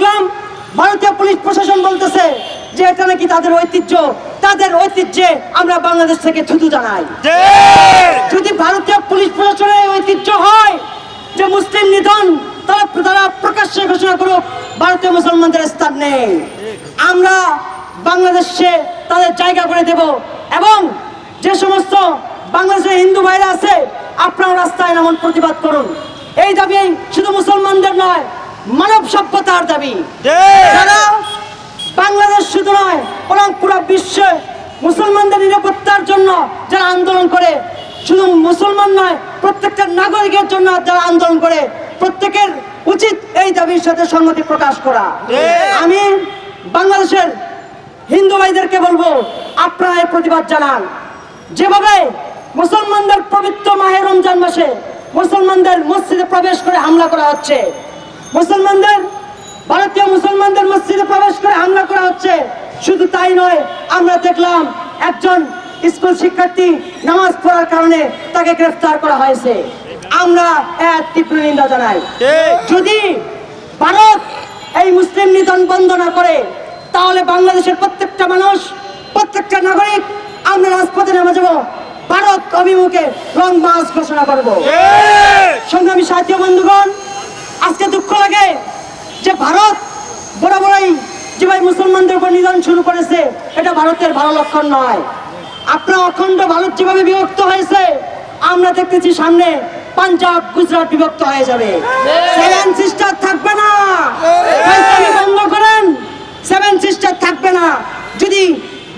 দেখলাম ভারতীয় পুলিশ প্রশাসন বলতেছে যে এটা নাকি তাদের ঐতিহ্য। তাদের ঐতিহ্যে আমরা বাংলাদেশ থেকে থুতু জানাই। যদি ভারতীয় পুলিশ প্রশাসনের ঐতিহ্য হয় যে মুসলিম নিধন তারা তারা প্রকাশ্যে ঘোষণা করুক ভারতীয় মুসলমানদের স্থান নেই। আমরা বাংলাদেশে তাদের জায়গা করে দেব এবং যে সমস্ত বাংলাদেশের হিন্দু ভাইরা আছে আপনারা রাস্তায় এমন প্রতিবাদ করুন। এই দাবি শুধু মুসলমানদের নয় মানব সভ্যতার দাবি। বাংলাদেশ শুধু নয় বরং পুরো বিশ্বে মুসলমানদের নিরাপত্তার জন্য যারা আন্দোলন করে শুধু মুসলমান নয় প্রত্যেকটা নাগরিকের জন্য যারা আন্দোলন করে প্রত্যেকের উচিত এই দাবির সাথে সংগতি প্রকাশ করা। আমি বাংলাদেশের হিন্দু ভাইদেরকে বলব আপনারা প্রতিবাদ জানান। যেভাবে মুসলমানদের পবিত্র মাহে রমজান মাসে মুসলমানদের মসজিদে প্রবেশ করে হামলা করা হচ্ছে মুসলমানদের ভারতীয় মুসলমানদের মসজিদে প্রবেশ করে হামলা করা হচ্ছে। শুধু তাই নয় আমরা দেখলাম একজন স্কুল শিক্ষার্থী নামাজ পড়ার কারণে তাকে গ্রেফতার করা হয়েছে। আমরা এক তীব্র নিন্দা জানাই। যদি ভারত এই মুসলিম নিধন বন্ধ না করে তাহলে বাংলাদেশের প্রত্যেকটা মানুষ প্রত্যেকটা নাগরিক আমরা রাজপথে নেমে যাব। ভারত অভিমুখে রং মার্চ ঘোষণা করব। সংগ্রামী সাহিত্য বন্ধুগণ আজকে দুঃখ লাগে যে ভারত বরাবরই যে ভাই মুসলমানদের উপর নিধন শুরু করেছে, এটা ভারতের ভালো লক্ষণ নয়। আপনার অখণ্ড ভারত যেভাবে বিভক্ত হয়েছে, আমরা দেখতেছি সামনে পাঞ্জাব, গুজরাট বিভক্ত হয়ে যাবে। সেভেন সিস্টার থাকবে না। বন্ধ করেন। সেভেন সিস্টার থাকবে না। যদি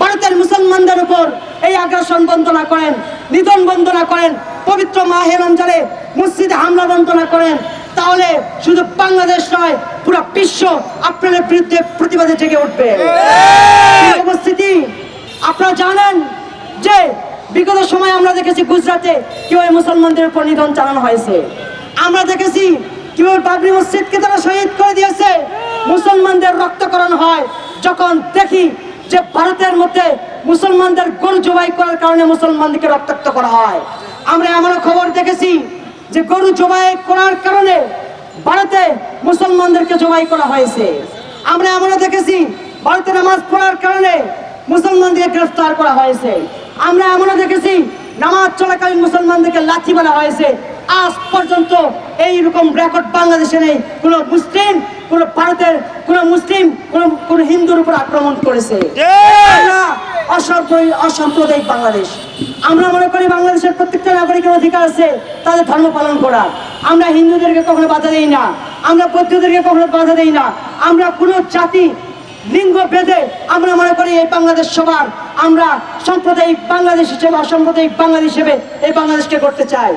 ভারতের মুসলমানদের উপর এই আগ্রাসন বন্ধ না করেন, নিধন বন্ধ না করেন, পবিত্র মাহে রমজানে মসজিদে হামলা বন্ধ না করেন তাহলে শুধু বাংলাদেশ নয় পুরো বিশ্ব আপনাদের বিরুদ্ধে প্রতিবাদে জেগে উঠবে। উপস্থিতি আপনারা জানেন যে বিগত সময় আমরা দেখেছি গুজরাটে কীভাবে মুসলমানদের উপর নিধন চালানো হয়েছে। আমরা দেখেছি কীভাবে বাবরি মসজিদকে তারা শহীদ করে দিয়েছে। মুসলমানদের রক্তকরণ হয় যখন দেখি যে ভারতের মধ্যে মুসলমানদের গরু জবাই করার কারণে মুসলমানদেরকে রক্তাক্ত করা হয়। আমরা এমনও খবর দেখেছি যে গরু জবাই করার কারণে ভারতে মুসলমানদেরকে জবাই করা হয়েছে। আমরা এমনও দেখেছি ভারতে নামাজ পড়ার কারণে মুসলমানদেরকে গ্রেফতার করা হয়েছে। আমরা এমনও দেখেছি নামাজ চলাকালীন মুসলমানদেরকে লাথি মারা হয়েছে। আজ পর্যন্ত এইরকম রেকর্ড বাংলাদেশে নেই। কোনো মুসলিম কোনো ভারতের কোনো মুসলিম কোনো কোনো হিন্দুর উপর আক্রমণ করেছে। আমরা অসাম্প্রদায়িক অসাম্প্রদায়িক বাংলাদেশ। আমরা মনে করি বাংলাদেশের প্রত্যেকটা নাগরিকের অধিকার আছে তাদের ধর্ম পালন করার আমরা হিন্দুদেরকে কখনো বাধা দেই না। আমরা বৌদ্ধদেরকে কখনো বাধা দেই না। আমরা কোনো জাতি, লিঙ্গ, ভেদে আমরা মনে করি এই বাংলাদেশ সবার। আমরা সাম্প্রদায়িক বাংলাদেশ হিসেবে, অসাম্প্রদায়িক বাংলাদেশ হিসেবে এই বাংলাদেশকে করতে চাই।